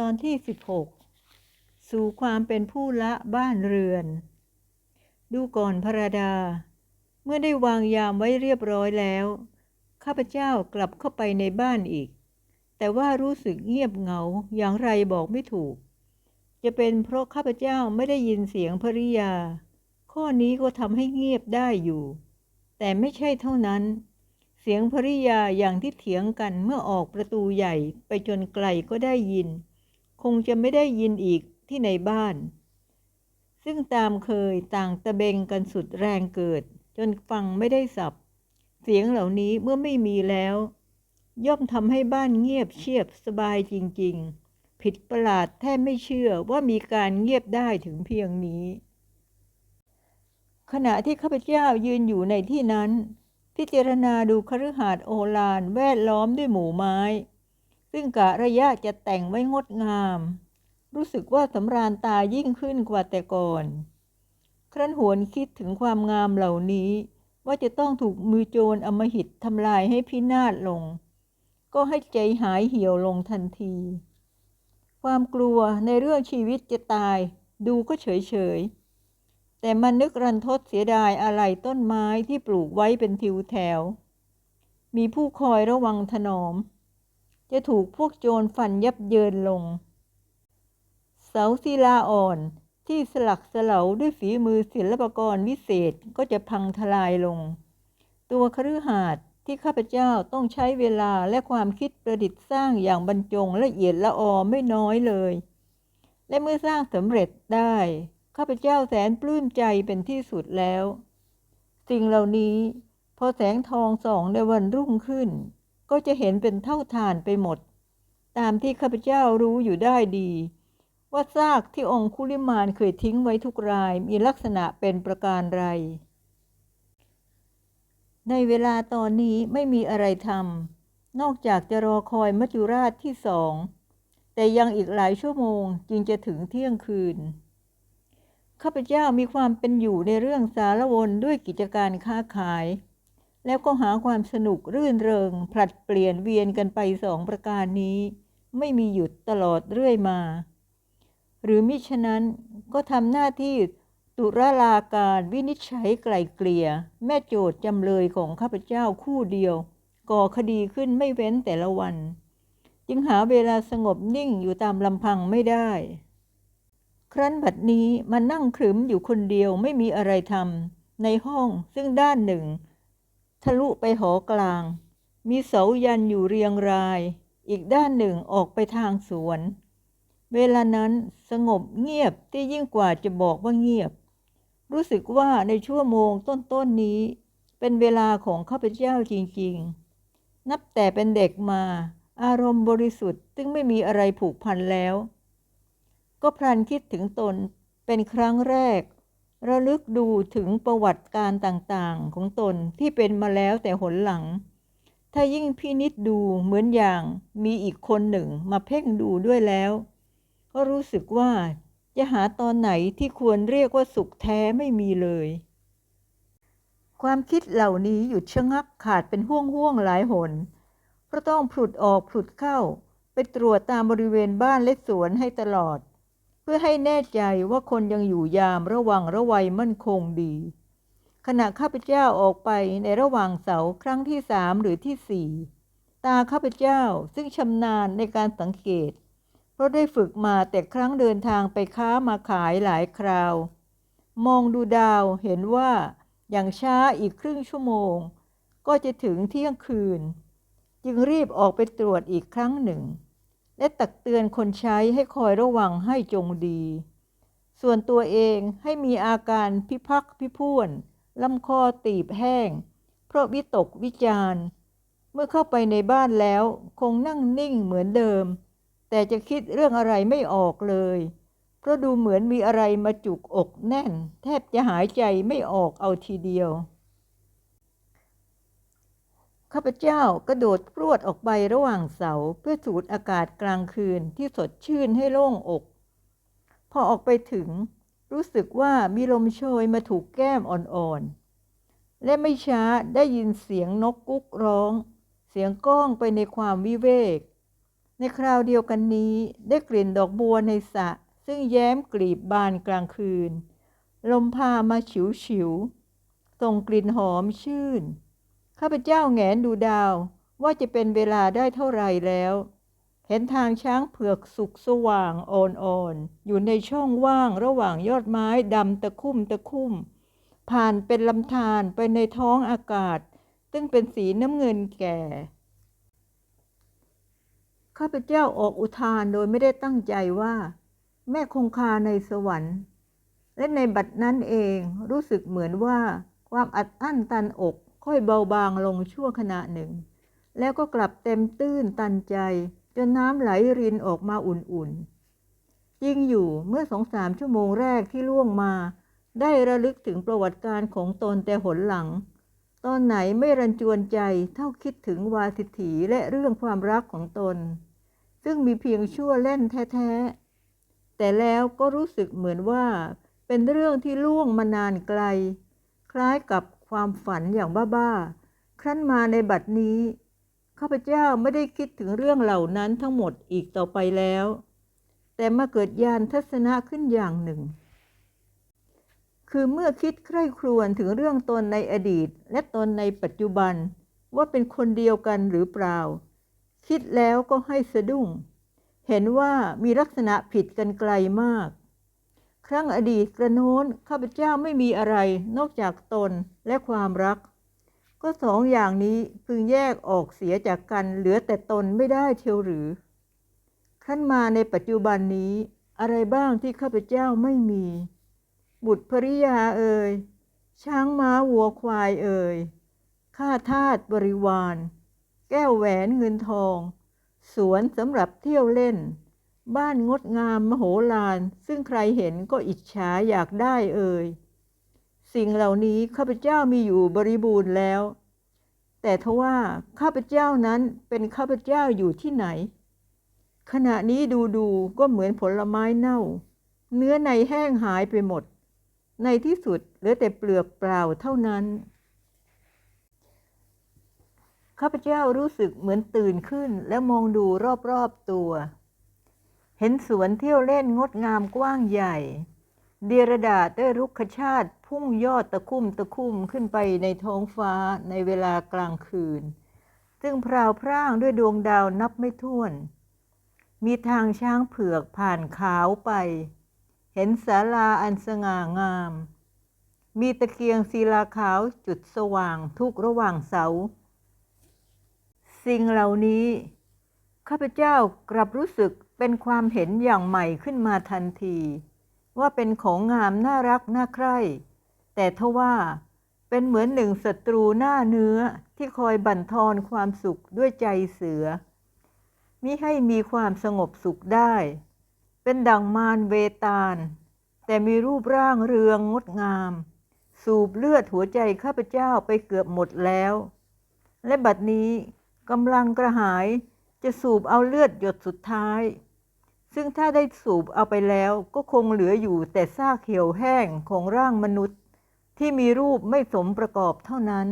ตอนที่ 16 สู่ความเป็นผู้ละบ้านเรือน ดูก่อนพระราดา เมื่อได้วางยามไว้เรียบร้อยแล้ว ข้าพเจ้ากลับเข้าไปในบ้านอีก แต่ว่ารู้สึกเงียบเหงาอย่างไรบอกไม่ถูก จะเป็นเพราะข้าพเจ้าไม่ได้ยินเสียงภริยา ข้อนี้ก็ทำให้เงียบได้อยู่ แต่ไม่ใช่เท่านั้น เสียงภริยาอย่างที่เถียงกันเมื่อออกประตูใหญ่ไปจนไกลก็ได้ยิน คงจะไม่ได้ยินอีกที่ในบ้าน ซึ่งตามเคยต่างตะเบงกันสุดแรงเกิด จนฟังไม่ได้สับ เสียงเหล่านี้เมื่อไม่มีแล้ว ย่อมทำให้บ้านเงียบเชียบสบายจริง ๆ ผิดประหลาดแทบไม่เชื่อว่ามีการเงียบได้ถึงเพียงนี้ ขณะที่ข้าพเจ้ายืนอยู่ในที่นั้น พิจารณาดูคฤหาสน์โอฬารแวดล้อมด้วยหมู่ไม้ ซึ่งกะระยะจะแต่งไว้งดงาม รู้สึกว่าสำราญตายิ่งขึ้นกว่าแต่ก่อน ครั้นหวนคิดถึงความงามเหล่านี้ ว่าจะต้องถูกมือโจรอมหิตทำลายให้พินาศลง ก็ให้ใจหายเหี่ยวลงทันที ความกลัวในเรื่องชีวิตจะตายดูก็เฉยเฉยแต่มันนึกรันทดเสียดายอะไรต้นไม้ที่ปลูกไว้เป็นทิวแถว มีผู้คอยระวังถนอม จะถูกพวกโจรฟันยับเยินลง เสาศิลาอ่อนที่สลักสลาด้วยฝีมือศิลปกรวิเศษก็จะพังทลายลง ตัวคฤหาสน์ที่ข้าพเจ้าต้องใช้เวลาและความคิดประดิษฐ์สร้างอย่างบรรจงละเอียดละออไม่น้อยเลย และเมื่อสร้างสำเร็จได้ ข้าพเจ้าแสนปลื้มใจเป็นที่สุดแล้ว สิ่งเหล่านี้ พอแสงทองส่องในวันรุ่งขึ้น ก็จะเห็นเป็นเท่าทานไปหมด ตามที่ข้าพเจ้ารู้อยู่ได้ดี ว่าซากที่องคุลิมานเคยทิ้งไว้ทุกรายมีลักษณะเป็นประการไร ในเวลาตอนนี้ไม่มีอะไรทำนอกจากจะรอคอยมัจจุราชที่สองแต่ยังอีกหลายชั่วโมงจึงจะถึงเที่ยงคืน ข้าพเจ้ามีความเป็นอยู่ในเรื่องสารวนด้วยกิจการค้าขาย แล้วก็หาความสนุกรื่นเริง ผลัดเปลี่ยนเวียนกันไปสองประการนี้ ไม่มีหยุดตลอดเรื่อยมา หรือมิฉะนั้นก็ทำหน้าที่ตุลาลาการวินิจฉัยไกล่เกลี่ย แม่โจทย์จำเลยของข้าพเจ้าคู่เดียว ก่อคดีขึ้นไม่เว้นแต่ละวัน จึงหาเวลาสงบนิ่งอยู่ตามลำพังไม่ได้ ครั้นบัดนี้มานั่งขรึมอยู่คนเดียวไม่มีอะไรทำในห้องซึ่งด้านหนึ่ง ทะลุไปหอกลาง มีเสายันอยู่เรียงราย อีกด้านหนึ่งออกไปทางสวน เวลานั้นสงบเงียบที่ยิ่งกว่าจะบอกว่าเงียบ รู้สึกว่าในชั่วโมงต้นๆนนี้ เป็นเวลาของข้าพเจ้าจริงๆ นับแต่เป็นเด็กมาอารมณ์บริสุทธิ์ซึ่งไม่มีอะไรผูกพันแล้ว ก็พลันคิดถึงตนเป็นครั้งแรก ระลึกดูถึงประวัติการต่างๆ ของตนที่เป็นมาแล้วแต่หนหลัง ถ้ายิ่งพินิษดูเหมือนอย่างมีอีกคนหนึ่งมาเพ่งดูด้วยแล้ว ก็รู้สึกว่าจะหาตอนไหนที่ควรเรียกว่าสุขแท้ไม่มีเลย ความคิดเหล่านี้หยุดชะงักขาดเป็นห่วงห่วงหลายหน เพราะต้องผลุดออกผลุดเข้า ไปตรวจตามบริเวณบ้านและสวนให้ตลอด เพื่อให้แน่ใจว่าคนยังอยู่ยามระวังระวัยมั่นคงดี ขณะข้าพเจ้าออกไปในระหว่างเสาครั้งที่สามหรือที่สี่ตาข้าพเจ้าซึ่งชำนาญในการสังเกต เพราะได้ฝึกมาแต่ครั้งเดินทางไปค้ามาขายหลายคราว มองดูดาวเห็นว่าอย่างช้าอีกครึ่งชั่วโมง ก็จะถึงเที่ยงคืน จึงรีบออกไปตรวจอีกครั้งหนึ่ง และตักเตือนคนใช้ให้คอยระวังให้จงดี ส่วนตัวเองให้มีอาการพิพักพิพ่วนลำคอตีบแห้ง เพราะวิตกวิจารเมื่อเข้าไปในบ้านแล้ว คงนั่งนิ่งเหมือนเดิม แต่จะคิดเรื่องอะไรไม่ออกเลย เพราะดูเหมือนมีอะไรมาจุกอกแน่น แทบจะหายใจไม่ออกเอาทีเดียว ข้าพเจ้ากระโดดพรวดออกไประหว่างเสาเพื่อสูดอากาศกลางคืนที่สดชื่นให้โล่งอก พอออกไปถึง รู้สึกว่ามีลมโชยมาถูกแก้มอ่อนๆ และไม่ช้าได้ยินเสียงนกกุ๊กร้อง เสียงก้องไปในความวิเวก ในคราวเดียวกันนี้ได้กลิ่นดอกบัวในสระซึ่งแย้มกลีบบานกลางคืน ลมพามาฉิวฉิวๆส่งกลิ่นหอมชื่น ข้าพเจ้าแงนดูดาวว่าจะเป็นเวลาได้เท่าไรแล้ว เห็นทางช้างเผือกสุกสว่างอ่อนๆอยู่ในช่องว่างระหว่างยอดไม้ดำตะคุ่มตะคุ่ม ผ่านเป็นลำธารไปในท้องอากาศ ซึ่งเป็นสีน้ำเงินแก่ ข้าพเจ้าออกอุทานโดยไม่ได้ตั้งใจว่า แม่คงคาในสวรรค์ และในบัดนั้นเองรู้สึกเหมือนว่าความอัดอั้นตันอก ค่อยเบาบางลงชั่วขณะหนึ่ง แล้วก็กลับเต็มตื้นตันใจ จนน้ำไหลรินออกมาอุ่นๆ จริงอยู่เมื่อสองสามชั่วโมงแรกที่ล่วงมา ได้ระลึกถึงประวัติการของตนแต่หนหลัง ตอนไหนไม่รันจวนใจเท่าคิดถึงวาสิถีและเรื่องความรักของตน ซึ่งมีเพียงชั่วเล่นแท้ๆ แต่แล้วก็รู้สึกเหมือนว่าเป็นเรื่องที่ล่วงมานานไกล คล้ายกับ ความฝันอย่างบ้าๆ ครั้นมาในบัดนี้ ข้าพเจ้าไม่ได้คิดถึงเรื่องเหล่านั้นทั้งหมดอีกต่อไปแล้ว แต่มาเกิดญาณทัศนะขึ้นอย่างหนึ่ง คือเมื่อคิดใคร่ครวญถึงเรื่องตนในอดีต และตนในปัจจุบันว่าเป็นคนเดียวกันหรือเปล่า คิดแล้วก็ให้สะดุ้ง เห็นว่ามีลักษณะผิดกันไกลมาก ครั้งอดีตกระโน้นข้าพเจ้าไม่มีอะไรนอกจากตนและความรัก ก็สองอย่างนี้พึงแยกออกเสียจากกันเหลือแต่ตนไม่ได้เทียวหรือขั้นมาในปัจจุบันนี้อะไรบ้างที่ข้าพเจ้าไม่มี บุตรภริยาเอ่ยช้างม้าวัวควายเอ่ยข้าทาสบริวาร แก้วแหวนเงินทอง สวนสำหรับเที่ยวเล่น บ้านงดงามมโหฬารซึ่งใครเห็นก็อิจฉาอยากได้เอ่ยสิ่งเหล่านี้ข้าพเจ้ามีอยู่บริบูรณ์แล้ว แต่ทว่าข้าพเจ้านั้นเป็นข้าพเจ้าอยู่ที่ไหน ขณะนี้ดูดูก็เหมือนผลไม้เน่า เนื้อในแห้งหายไปหมด ในที่สุดเหลือแต่เปลือกเปล่าเท่านั้นข้าพเจ้ารู้สึกเหมือนตื่นขึ้นแล้วมองดูรอบๆตัว ห็นสวนเที่ยวเล่นงดงามกว้างใหญ่ เดียรดาด้วยรุกขชาติพุ่งยอดตะคุ่มตะคุ่มขึ้นไปในท้องฟ้าในเวลากลางคืน ซึ่งพราวพร่างด้วยดวงดาวนับไม่ถ้วน มีทางช้างเผือกผ่านขาวไป เห็นศาลาอันสง่างาม มีตะเกียงศิลาขาวจุดสว่างทุกระหว่างเสา สิ่งเหล่านี้ข้าพเจ้ากลับรู้สึก เป็นความเห็นอย่างใหม่ขึ้นมาทันที ว่าเป็นของงามน่ารักน่าใคร่ แต่ทว่าเป็นเหมือนหนึ่งศัตรูหน้าเนื้อที่คอยบั่นทอนความสุขด้วยใจเสือมิให้มีความสงบสุขได้ เป็นดังมารเวตาล แต่มีรูปร่างเรืองงดงาม สูบเลือดหัวใจข้าพเจ้าไปเกือบหมดแล้ว และบัดนี้กำลังกระหายจะสูบเอาเลือดหยดสุดท้าย ซึ่งถ้าได้สูบเอาไปแล้วก็คงเหลืออยู่แต่ซากเหี่ยวแห้งของร่างมนุษย์ ที่มีรูปไม่สมประกอบเท่านั้น